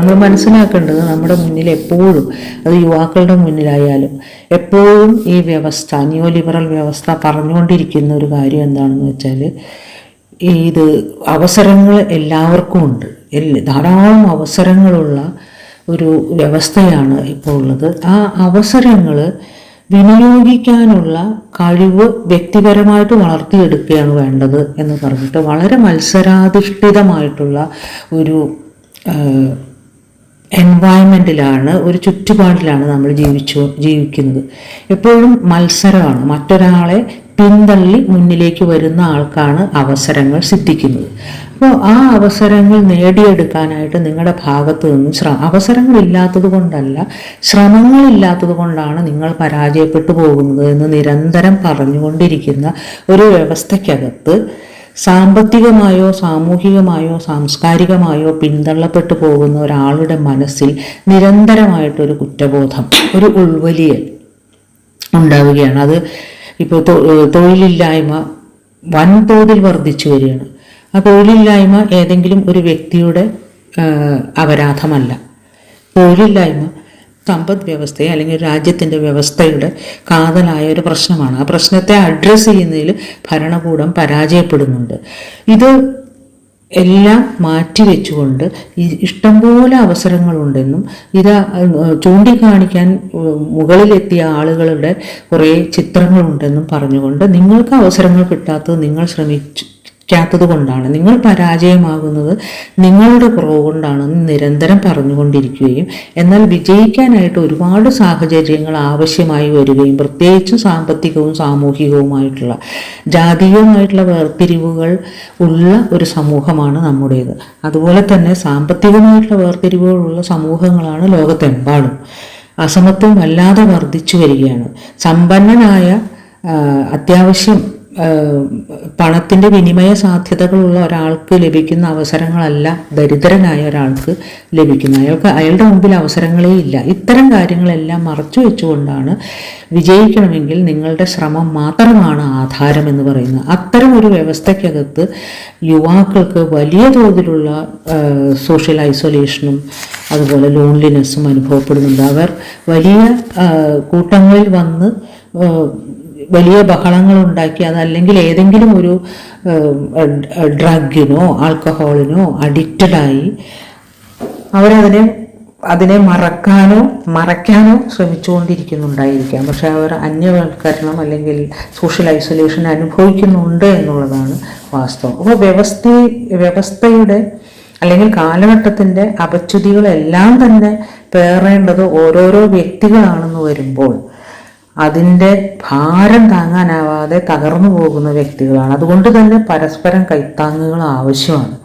നമ്മൾ മനസ്സിലാക്കേണ്ടത് നമ്മുടെ മുന്നിൽ എപ്പോഴും അത് യുവാക്കളുടെ മുന്നിലായാലും എപ്പോഴും ഈ വ്യവസ്ഥ ന്യൂ ലിബറൽ വ്യവസ്ഥ പറഞ്ഞുകൊണ്ടിരിക്കുന്ന ഒരു കാര്യം എന്താണെന്ന് വെച്ചാൽ ഇത് അവസരങ്ങൾ എല്ലാവർക്കും ഉണ്ട്. ധാരാളം അവസരങ്ങളുള്ള ഒരു വ്യവസ്ഥയാണ് ഇപ്പോൾ ഉള്ളത്. ആ അവസരങ്ങൾ വിനിയോഗിക്കാനുള്ള കഴിവ് വ്യക്തിപരമായിട്ട് വളർത്തിയെടുക്കുകയാണ് വേണ്ടത് എന്ന് പറഞ്ഞിട്ട് വളരെ മത്സരാധിഷ്ഠിതമായിട്ടുള്ള ഒരു എൻവയൺമെന്റിലാണ് ഒരു ചുറ്റുപാടിലാണ് നമ്മൾ ജീവിച്ചു ജീവിക്കുന്നത്. എപ്പോഴും മത്സരമാണ്. മറ്റൊരാളെ പിന്തള്ളി മുന്നിലേക്ക് വരുന്ന ആൾക്കാണ് അവസരങ്ങൾ സിദ്ധിക്കുന്നത്. അപ്പോൾ ആ അവസരങ്ങൾ നേടിയെടുക്കാനായിട്ട് നിങ്ങളുടെ ഭാഗത്തു നിന്നും ശ്രമ അവസരങ്ങളില്ലാത്തത് കൊണ്ടല്ല ശ്രമങ്ങളില്ലാത്തത് കൊണ്ടാണ് നിങ്ങൾ പരാജയപ്പെട്ടു പോകുന്നത് എന്ന് നിരന്തരം പറഞ്ഞുകൊണ്ടിരിക്കുന്ന ഒരു വ്യവസ്ഥയ്ക്കകത്ത് സാമ്പത്തികമായോ സാമൂഹികമായോ സാംസ്കാരികമായോ പിന്തള്ളപ്പെട്ടു പോകുന്ന ഒരാളുടെ മനസ്സിൽ നിരന്തരമായിട്ടൊരു കുറ്റബോധം ഒരു ഉൾവലിയൽ ഉണ്ടാവുകയാണ്. അത് ഇപ്പോൾ തൊഴിലില്ലായ്മ വൻതോതിൽ വർദ്ധിച്ചു വരികയാണ്. ആ തൊഴിലില്ലായ്മ ഏതെങ്കിലും ഒരു വ്യക്തിയുടെ അപരാധമല്ല. തൊഴിലില്ലായ്മ സമ്പദ് വ്യവസ്ഥയെ അല്ലെങ്കിൽ രാജ്യത്തിന്റെ വ്യവസ്ഥയുടെ കാതലായ ഒരു പ്രശ്നമാണ്. ആ പ്രശ്നത്തെ അഡ്രസ്സ് ചെയ്യുന്നതിൽ ഭരണകൂടം പരാജയപ്പെടുന്നുണ്ട്. ഇത് എല്ലാം മാറ്റിവെച്ചുകൊണ്ട് ഇഷ്ടംപോലെ അവസരങ്ങളുണ്ടെന്നും ഇത് ചൂണ്ടിക്കാണിക്കാൻ മുകളിലെത്തിയ ആളുകളുടെ കുറേ ചിത്രങ്ങളുണ്ടെന്നും പറഞ്ഞുകൊണ്ട് നിങ്ങൾക്ക് അവസരങ്ങൾ കിട്ടാത്തത് നിങ്ങൾ ശ്രമിച്ചു ാത്തത് കൊണ്ടാണ്. നിങ്ങൾ പരാജയമാകുന്നത് നിങ്ങളുടെ കുറവ് കൊണ്ടാണെന്ന് നിരന്തരം പറഞ്ഞുകൊണ്ടിരിക്കുകയും എന്നാൽ വിജയിക്കാനായിട്ട് ഒരുപാട് സാഹചര്യങ്ങൾ ആവശ്യമായി വരികയും പ്രത്യേകിച്ചും സാമ്പത്തികവും സാമൂഹികവുമായിട്ടുള്ള ജാതീയവുമായിട്ടുള്ള വേർതിരിവുകൾ ഉള്ള ഒരു സമൂഹമാണ് നമ്മുടേത്. അതുപോലെ തന്നെ സാമ്പത്തികമായിട്ടുള്ള വേർതിരിവുകളുള്ള സമൂഹങ്ങളാണ് ലോകത്തെമ്പാടും. അസമത്വം വല്ലാതെ വർദ്ധിച്ചു വരികയാണ്. സമ്പന്നനായ അത്യാവശ്യം പണത്തിന്റെ വിനിമയ സാധ്യതകളുള്ള ഒരാൾക്ക് ലഭിക്കുന്ന അവസരങ്ങളല്ല ദരിദ്രനായ ഒരാൾക്ക് ലഭിക്കുന്ന. അയാൾക്ക് അയാളുടെ മുമ്പിൽ അവസരങ്ങളേ ഇല്ല. ഇത്തരം കാര്യങ്ങളെല്ലാം മറച്ചു വെച്ചുകൊണ്ടാണ് വിജയിക്കണമെങ്കിൽ നിങ്ങളുടെ ശ്രമം മാത്രമാണ് ആധാരം എന്ന് പറയുന്നത്. അത്തരം ഒരു വ്യവസ്ഥയ്ക്കകത്ത് യുവാക്കൾക്ക് വലിയ തോതിലുള്ള സോഷ്യൽ ഐസൊലേഷനും അതുപോലെ ലോൺലിനെസ്സും അനുഭവപ്പെടുന്നുണ്ട്. അവർ വലിയ കൂട്ടങ്ങളിൽ വന്ന് വലിയ ബഹളങ്ങൾ ഉണ്ടാക്കി അതല്ലെങ്കിൽ ഏതെങ്കിലും ഒരു ഡ്രഗിനോ ആൽക്കഹോളിനോ അഡിക്റ്റഡായി അവരതിനെ അതിനെ മറക്കാനോ മറയ്ക്കാനോ ശ്രമിച്ചുകൊണ്ടിരിക്കുന്നുണ്ടായിരിക്കാം. പക്ഷെ അവർ അന്യവൽക്കരണം അല്ലെങ്കിൽ സോഷ്യൽ ഐസൊലേഷൻ അനുഭവിക്കുന്നുണ്ട് എന്നുള്ളതാണ് വാസ്തവം. അപ്പോൾ വ്യവസ്ഥ വ്യവസ്ഥയുടെ അല്ലെങ്കിൽ കാലഘട്ടത്തിന്റെ അപച്യുതികളെല്ലാം തന്നെ പേറേണ്ടത് ഓരോരോ വ്യക്തികളാണെന്ന് വരുമ്പോൾ അതിന്റെ ഭാരം താങ്ങാനാവാതെ തകർന്നു പോകുന്ന വ്യക്തികളാണ്. അതുകൊണ്ട് തന്നെ പരസ്പരം കൈത്താങ്ങുകൾ ആവശ്യമാണ്.